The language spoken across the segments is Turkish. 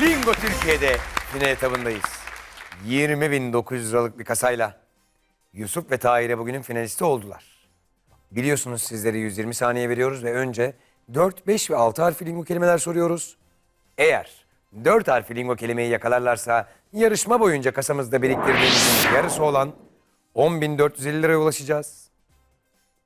Lingo Türkiye'de yine etabındayız. 20.900 liralık bir kasayla Yusuf ve Tahir'e bugünün finalisti oldular. Biliyorsunuz sizlere 120 saniye veriyoruz ve önce 4, 5 ve 6 harfli lingo kelimeler soruyoruz. Eğer 4 harfli lingo kelimeyi yakalarlarsa yarışma boyunca kasamızda biriktirdiğimizin yarısı olan 10.450 liraya ulaşacağız.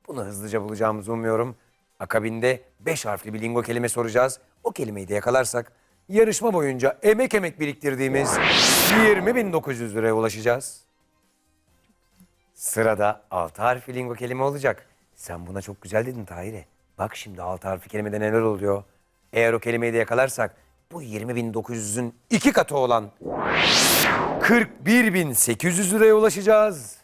Bunu hızlıca bulacağımızı umuyorum. Akabinde 5 harfli bir lingo kelime soracağız. O kelimeyi de yakalarsak yarışma boyunca emek emek biriktirdiğimiz 20.900 liraya ulaşacağız. Sırada 6 harfli lingo kelime olacak. Sen buna çok güzel dedin Tahir'e. Bak şimdi 6 harfli kelimede neler oluyor. Eğer o kelimeyi de yakalarsak bu 20.900'ün iki katı olan 41.800 liraya ulaşacağız.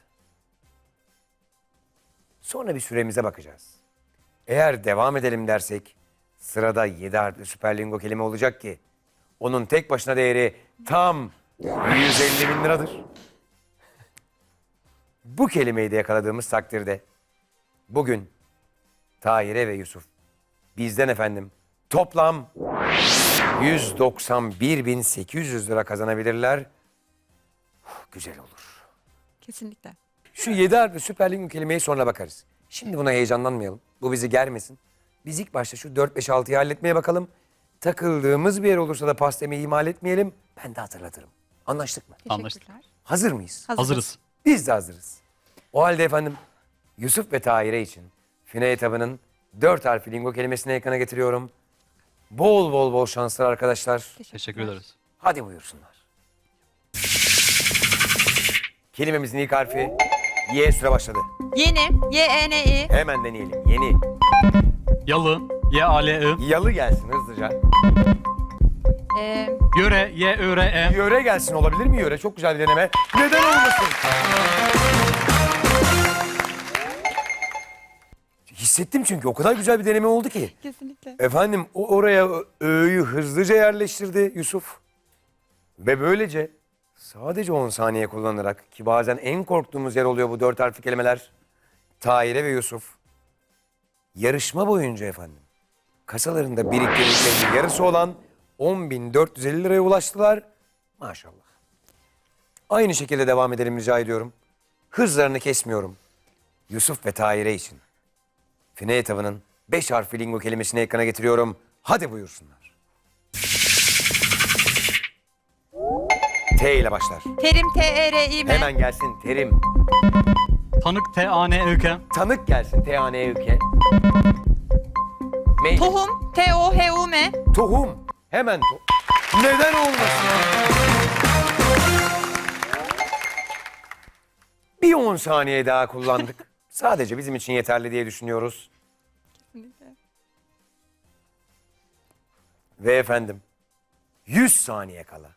Sonra bir süremize bakacağız. Eğer devam edelim dersek sırada 7 harfli süper lingo kelime olacak ki onun tek başına değeri tam 150 bin liradır. Bu kelimeyi de yakaladığımız takdirde bugün Tahir'e ve Yusuf bizden efendim toplam 191.800 lira kazanabilirler. Uf, Güzel olur. Kesinlikle. Şu 7 harfli süper lingo kelimeye sonra bakarız. Şimdi buna heyecanlanmayalım. Bu bizi germesin. Biz ilk başta şu 4, 5, 6'yı halletmeye bakalım. Takıldığımız bir yer olursa da pas demeyi ihmal etmeyelim. Ben de hatırlatırım. Anlaştık mı? Anlaştık. Hazır mıyız? Hazırız. Biz de hazırız. O halde efendim Yusuf ve Tahir'e için final etabının 4 harfli lingo kelimesini ekrana getiriyorum. Bol bol bol şanslar arkadaşlar. Teşekkür ederiz. Hadi buyursunlar. Kelimemizin ilk harfi Y süre başladı. Yeni. Y-E-N-I. Hemen deneyelim. Yeni. Yalı, Y-A-L-I. Yalı gelsin hızlıca. Ee, Yöre, Y-Ö-R-E. Yöre gelsin olabilir mi yöre? Çok güzel bir deneme. Neden olmasın? Hissettim çünkü o kadar güzel bir deneme oldu ki. kesinlikle. Efendim o oraya ö- öğüyü hızlıca yerleştirdi Yusuf. Ve böylece sadece 10 saniye kullanarak ki bazen en korktuğumuz yer oluyor bu dört harfli kelimeler. Tahir'e ve Yusuf yarışma boyunca efendim kasalarında biriktirdiklerinin yarısı olan 10.450 liraya ulaştılar. Maşallah. Aynı şekilde devam edelim rica ediyorum. Hızlarını kesmiyorum. Yusuf ve Tahir'e için. Fine etabının 5 harfli lingo kelimesini ekrana getiriyorum. Hadi buyursunlar. T ile başlar. Terim T-E-R-İ-M. Hemen gelsin terim. Tanık, T-A-N-I-K. Tanık gelsin T A N E K. Meyve. Tohum. T-O-H-U-M. Tohum. Hemen to Neden olmasın? Bir 10 saniye daha kullandık. Sadece bizim için yeterli diye düşünüyoruz. Kesinlikle. Ve efendim 100 saniye kala.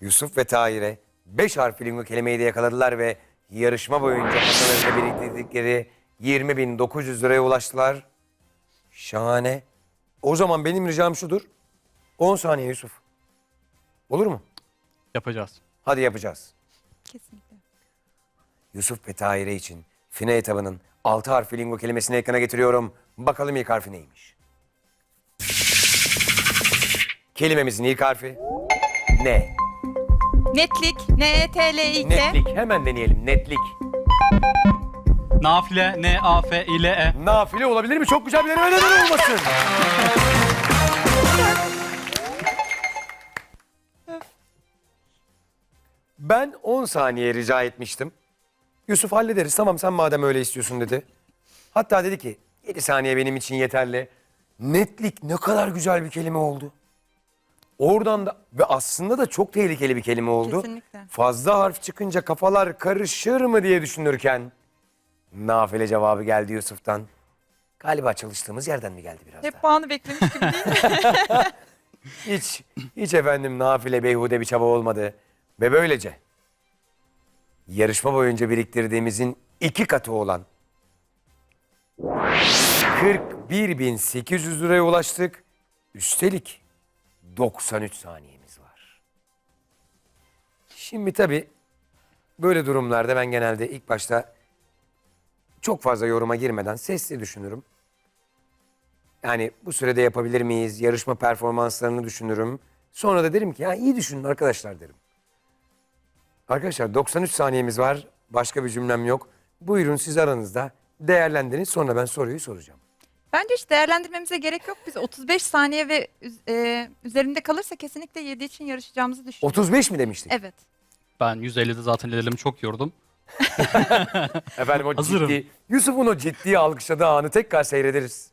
Yusuf ve Tahir'e 5 harfli lingo kelimeyi de yakaladılar ve yarışma boyunca kasalarında biriktirdikleri 20.900 liraya ulaştılar. Şahane. O zaman benim ricam şudur. 10 saniye Yusuf. Olur mu? Yapacağız. Hadi yapacağız. Kesinlikle. Yusuf ve Tahir'e için fine etabının 6 harfli lingo kelimesini ekrana getiriyorum. Bakalım ilk harfi neymiş? Kelimemizin ilk harfi ne? Netlik. N-E-T-L-İ-K. Netlik. Hemen deneyelim. Netlik. Nafile, N-A-F-İ-L-E. Nafile olabilir mi? Çok güzel bir deneme neden olmasın? Ben 10 saniye rica etmiştim. Yusuf hallederiz. Tamam sen madem öyle istiyorsun dedi. Hatta dedi ki 7 saniye benim için yeterli. Netlik ne kadar güzel bir kelime oldu. Oradan da ve aslında da çok tehlikeli bir kelime oldu. Kesinlikle. Fazla harf çıkınca kafalar karışır mı diye düşünürken nafile cevabı geldi Yusuf'tan. Galiba çalıştığımız yerden mi geldi biraz Hep daha? puanı beklemiş gibi değil. Hiç, hiç efendim nafile beyhude bir çaba olmadı. Ve böylece yarışma boyunca biriktirdiğimizin iki katı olan 41.800 liraya ulaştık. Üstelik 93 saniyemiz var. Şimdi tabii böyle durumlarda ben genelde ilk başta çok fazla yoruma girmeden sesli düşünürüm. Yani bu sürede yapabilir miyiz? Yarışma performanslarını düşünürüm. Sonra da derim ki ya iyi düşünün arkadaşlar derim. Arkadaşlar 93 saniyemiz var. Başka bir cümlem yok. Buyurun siz aranızda değerlendirin. Sonra ben soruyu soracağım. Bence hiç değerlendirmemize gerek yok. Biz 35 saniye ve üz- e, üzerinde kalırsa kesinlikle 7 için yarışacağımızı düşünüyorum. 35 mi demiştik? Evet. Ben 150'de zaten ellerimi çok yordum. Efendim o Hazırım. ciddi, Yusuf'un o ciddi alkışladığı anı tekrar seyrederiz.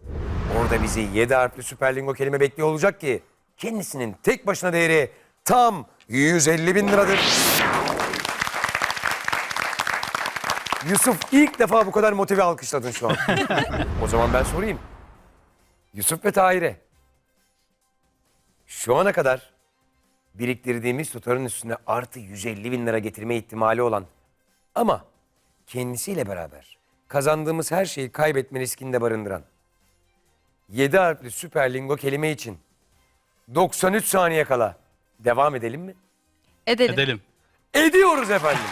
Orada bizi 7 harfli süper lingo kelime bekliyor olacak ki kendisinin tek başına değeri tam 150 bin liradır. Yusuf ilk defa bu kadar motive alkışladın şu an. o zaman ben sorayım. Yusuf ve Tahir'e şu ana kadar biriktirdiğimiz tutarın üstüne artı 150 bin lira getirme ihtimali olan ama kendisiyle beraber kazandığımız her şeyi kaybetme riskinde barındıran 7 harfli süper lingo kelime için 93 saniye kala devam edelim mi? Edelim. Edelim. Ediyoruz efendim.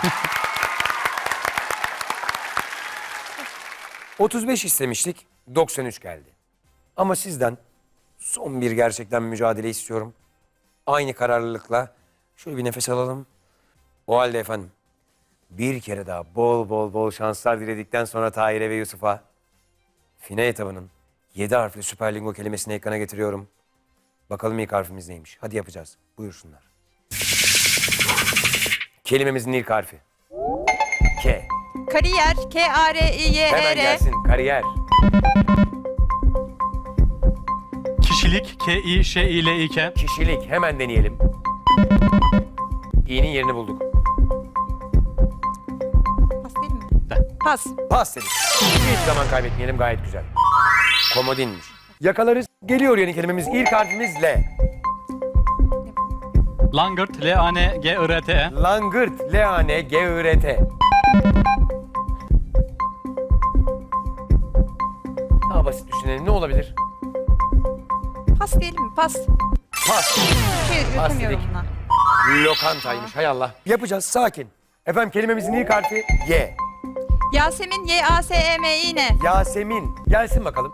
35 istemiştik, 93 geldi. Ama sizden son bir gerçekten mücadele istiyorum. Aynı kararlılıkla şöyle bir nefes alalım. O halde efendim bir kere daha bol bol bol şanslar diledikten sonra Tahir'e ve Yusuf'a final etabının 7 harfli süper lingo kelimesini ekrana getiriyorum. Bakalım ilk harfimiz neymiş? Hadi yapacağız. Buyursunlar. Kelimemizin ilk harfi. K. Kariyer. Hemen K-A-R-I-Y-E-R. gelsin. Kariyer. Kişilik K-İ-Ş-İ-L-İ-K. Kişilik. Hemen deneyelim. İ'nin yerini bulduk. Pas. Pas dedik. Hiç zaman kaybetmeyelim. Gayet güzel. Komodinmiş. Yakalarız. Geliyor yeni kelimemiz. İlk harfimiz L. Langırt L-A-N-G-I-R-T-E. Langırt. L-A-N-G-I-R-T. Daha basit düşünelim. Ne olabilir? Pas diyelim mi? Pas. Pas. Şey Pas yürütemiyorum dedik. buna. Lokantaymış. Hay Allah. Yapacağız. Sakin. Efendim kelimemizin ilk harfi Y. Yasemin. Y-A-S-E-M-İ-N. Yasemin. Gelsin bakalım.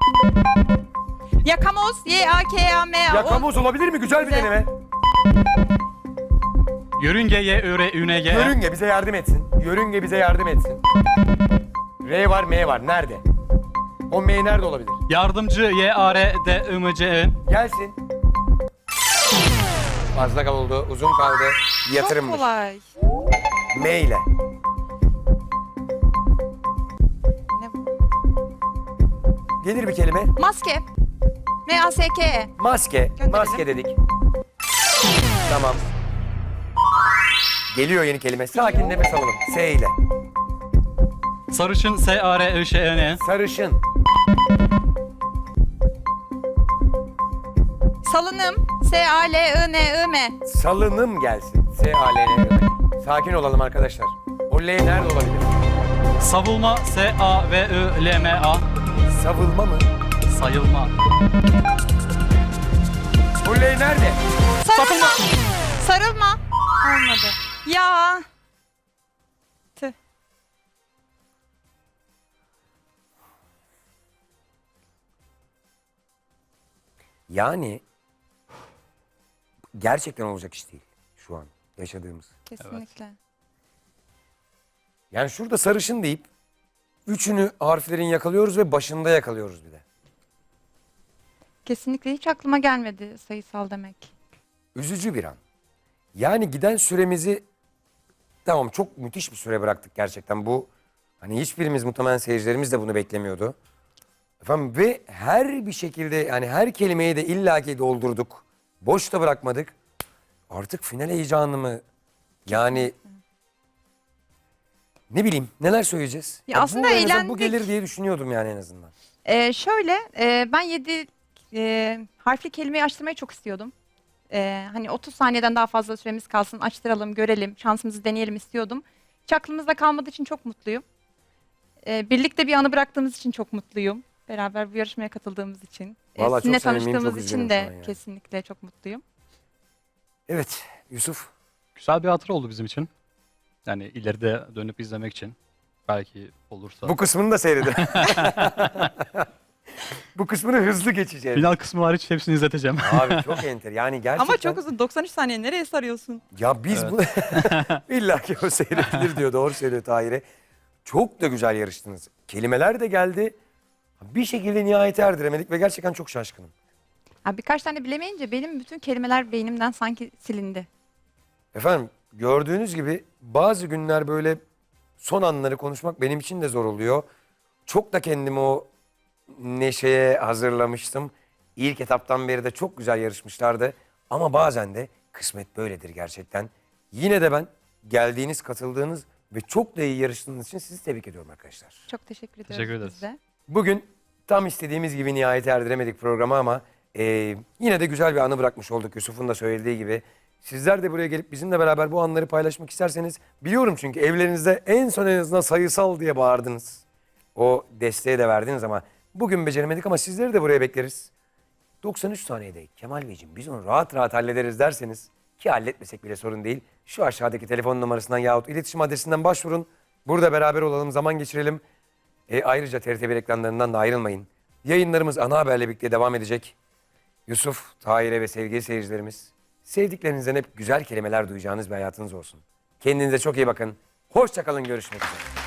Yakamoz. Y-A-K-A-M-O. Yakamoz olabilir mi? Güzel bir Güzel. deneme. Yörünge Y-Ö-R-Ü-N-G-E. Yörünge bize yardım etsin. Yörünge bize yardım etsin. R var, M var. Nerede? O M nerede olabilir? Yardımcı Y-A-R-D-I-M-C-E. Gelsin. Fazla kaldı, uzun kaldı. Çok Yatırımmış. kolay. M ile. Gelir bir kelime. Maske. M-A-S-K-E. Maske. Gönderelim. Maske dedik. Tamam. Geliyor yeni kelime. Sakin nefes alalım. S ile. Sarışın S-A-R-I-Ş-E-N. Sarışın. Salınım. S-A-L-I-N-I-M. Salınım gelsin. S A L N I M. Sakin olalım arkadaşlar. O L nerede olabilir? Savulma S-A-V-I-L-M-A. Savılma mı? Sayılma. O L nerede? Sarılma. Sarılma. Olmadı. Ya. Tüh. Yani gerçekten olacak iş değil şu an yaşadığımız. Kesinlikle. Yani şurada sarışın deyip üçünü harflerin yakalıyoruz ve başında yakalıyoruz bir de. Kesinlikle hiç aklıma gelmedi sayısal demek. Üzücü bir an. Yani giden süremizi tamam çok müthiş bir süre bıraktık gerçekten. Bu hani hiçbirimiz muhtemelen seyircilerimiz de bunu beklemiyordu. Efendim ve her bir şekilde yani her kelimeyi de illaki doldurduk. Boş da bırakmadık. Artık final heyecanı mı? Yani ne bileyim neler söyleyeceğiz? Ya aslında bu, en azından bu eğlendik. gelir diye düşünüyordum yani en azından. Ee, şöyle e, ben 7 harfli kelimeyi açtırmayı çok istiyordum. Ee, hani 30 saniyeden daha fazla süremiz kalsın açtıralım görelim şansımızı deneyelim istiyordum. Hiç aklımızda kalmadığı için çok mutluyum. Ee, birlikte bir anı bıraktığımız için çok mutluyum. Beraber bu yarışmaya katıldığımız için. Ee, Vallahi çok sizinle samimiyim, çok tanıştığımız üzgünüm için şu an de yani. kesinlikle çok mutluyum. Evet Yusuf Güzel bir hatıra oldu bizim için. Yani ileride dönüp izlemek için. Belki olursa. bu kısmını da seyredin. Bu kısmını hızlı geçeceğiz. Final kısmı hariç hepsini izleteceğim. Abi çok enter. Yani gerçekten. Ama çok uzun 93 saniye nereye sarıyorsun? Ya biz bu... İlla ki o seyredilir diyor. Doğru söylüyor Tahir'e. Çok da güzel yarıştınız. Kelimeler de geldi. Bir şekilde nihayete erdiremedik ve gerçekten çok şaşkınım. Ha, birkaç tane bilemeyince benim bütün kelimeler beynimden sanki silindi. Efendim gördüğünüz gibi bazı günler böyle son anları konuşmak benim için de zor oluyor. Çok da kendimi o neşeye hazırlamıştım. İlk etaptan beri de çok güzel yarışmışlardı. Ama bazen de kısmet böyledir gerçekten. Yine de ben geldiğiniz, katıldığınız ve çok da iyi yarıştığınız için sizi tebrik ediyorum arkadaşlar. Çok teşekkür ediyoruz Teşekkür ederiz. biz de. Bugün tam istediğimiz gibi nihayete erdiremedik programı ama e, yine de güzel bir anı bırakmış olduk Yusuf'un da söylediği gibi. Sizler de buraya gelip bizimle beraber bu anları paylaşmak isterseniz biliyorum çünkü evlerinizde en son en azından sayısal diye bağırdınız. O desteği de verdiniz ama bugün beceremedik ama sizleri de buraya bekleriz. 93 saniyede Kemal Beyciğim biz onu rahat rahat hallederiz derseniz ki halletmesek bile sorun değil. Şu aşağıdaki telefon numarasından yahut iletişim adresinden başvurun. Burada beraber olalım, zaman geçirelim. E, ayrıca TRT1 ekranlarından da ayrılmayın. Yayınlarımız ana haberle birlikte devam edecek. Yusuf, Tahir'e ve sevgili seyircilerimiz, sevdiklerinizden hep güzel kelimeler duyacağınız bir hayatınız olsun. Kendinize çok iyi bakın. Hoşçakalın, görüşmek üzere.